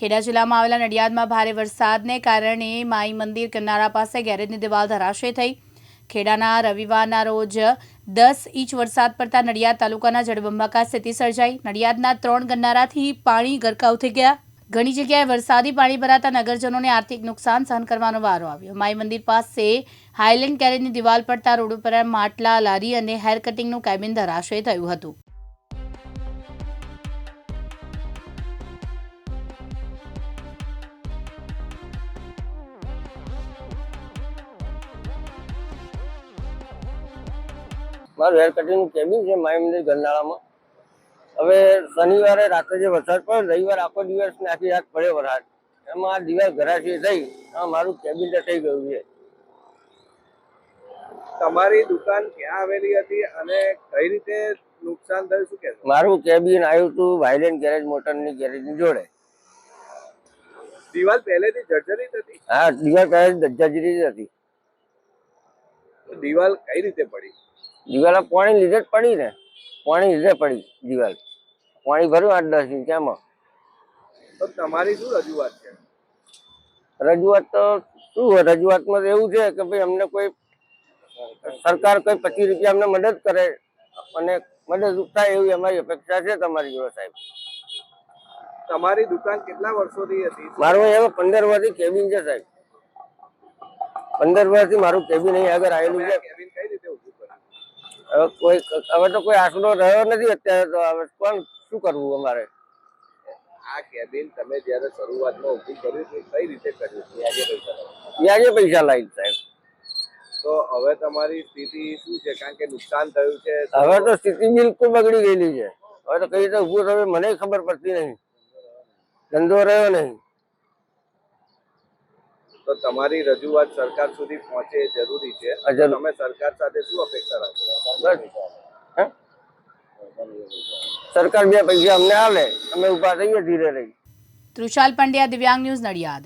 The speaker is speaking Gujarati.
ખેડા જિલ્લામાં આવેલા નડિયાદમાં ભારે વરસાદને કારણે માઈ મંદિર કિનારા પાસે ગેરેજની દિવાલ ધરાશય થઈ. ખેડાના રવિવારના રોજ દસ ઇંચ વરસાદ પડતા નડિયાદ તાલુકાના જળબંબાકાર સ્થિતિ સર્જાઈ. નડિયાદના ત્રણ ગન્નારાથી પાણી ગરકાવ થઈ ગયા. ઘણી જગ્યાએ વરસાદી પાણી ભરાતા નગરજનોને આર્થિક નુકસાન સહન કરવાનો વારો આવ્યો. માઈ મંદિર પાસે હાઇલેન્ડ ગેરેજની દિવાલ પડતા રોડ ઉપર માટલા, લારી અને હેર કટિંગનું કેબિન ધરાશય થયું હતું. મારું હેર કટિંગનું કેબિન છે માય મંદિર ગરનાળામાં. હવે શનિવારે રાત્રે જે વરસાદ પડ્યો રવિવાર આખો દિવસ આખી રાત પડ્યો વરસાદ. એમાં આ દિવાલ ઘરાશી થઈ આ મારું કેબિન થઈ ગયું છે. તમારી દુકાન ક્યાં આવેલી હતી અને કઈ રીતે નુકસાન થયું શું કહેશો? મારું કેબિન આવ્યું હતું વાયલેન્ટ ગેરેજ મોટરની ગેરેજની જોડે. દિવાલ પહેલેથી જર્જરિત હતી? હા દિવાલ ગેરેજ દજ્જાજીરી જ હતી. તો દિવાલ કઈ રીતે પડી? દિવાલ પાણી લીધે જ પડી ને પાણી લીધે પડી દિવાલ. પાણી ભર્યું આઠ દસ ઇંચ એમાં તો તમારી શું રજૂઆત છે? રજૂઆત તો શું રજૂઆતમાં એવું છે કે ભાઈ અમને કોઈ સરકાર કોઈ પચીસ રૂપિયા અમને મદદ કરે અને મદદ થાય એવી અમારી અપેક્ષા છે તમારી જોડે સાહેબ. તમારી દુકાન કેટલા વર્ષોથી હતી? મારું હવે પંદર વર્ષથી કેબિન છે સાહેબ. પંદર વર્ષથી મારું કેબિન અહીં આગળ આવેલું છે. છે આ કેબિન કઈ રીતે ઊભું કર્યું હવે કોઈ હવે તો કોઈ આંકડો રહ્યો નથી અત્યારે તો હવે કોણ શું કરવું અમારે? આ કેબિન તમે જ્યારે શરૂઆતમાં ઊભી કર્યું છે કઈ રીતે કર્યું વ્યાજે પૈસા. વ્યાજે પૈસા લાવી સાહેબ. તો હવે તમારી સ્થિતિ શું છે? કારણ કે નુકસાન થયું છે હવે તો સ્થિતિ બિલકુલ બગડી ગયેલી છે. હવે તો કઈ રીતે ઊભું થયું મને ખબર પડતી નહીં. ધંધો રહ્યો નહીં. તો તમારી રજૂઆત સરકાર સુધી પહોંચે એ જરૂરી છે. તમે સરકાર સાથે શું અપેક્ષા રાખો? સરકાર બે પૈસા અમને આવે અમે ઊભા રહીએ ધીરે રહી તૃષાલ પંડ્યા દિવ્યાંગ ન્યૂઝ નડિયાદ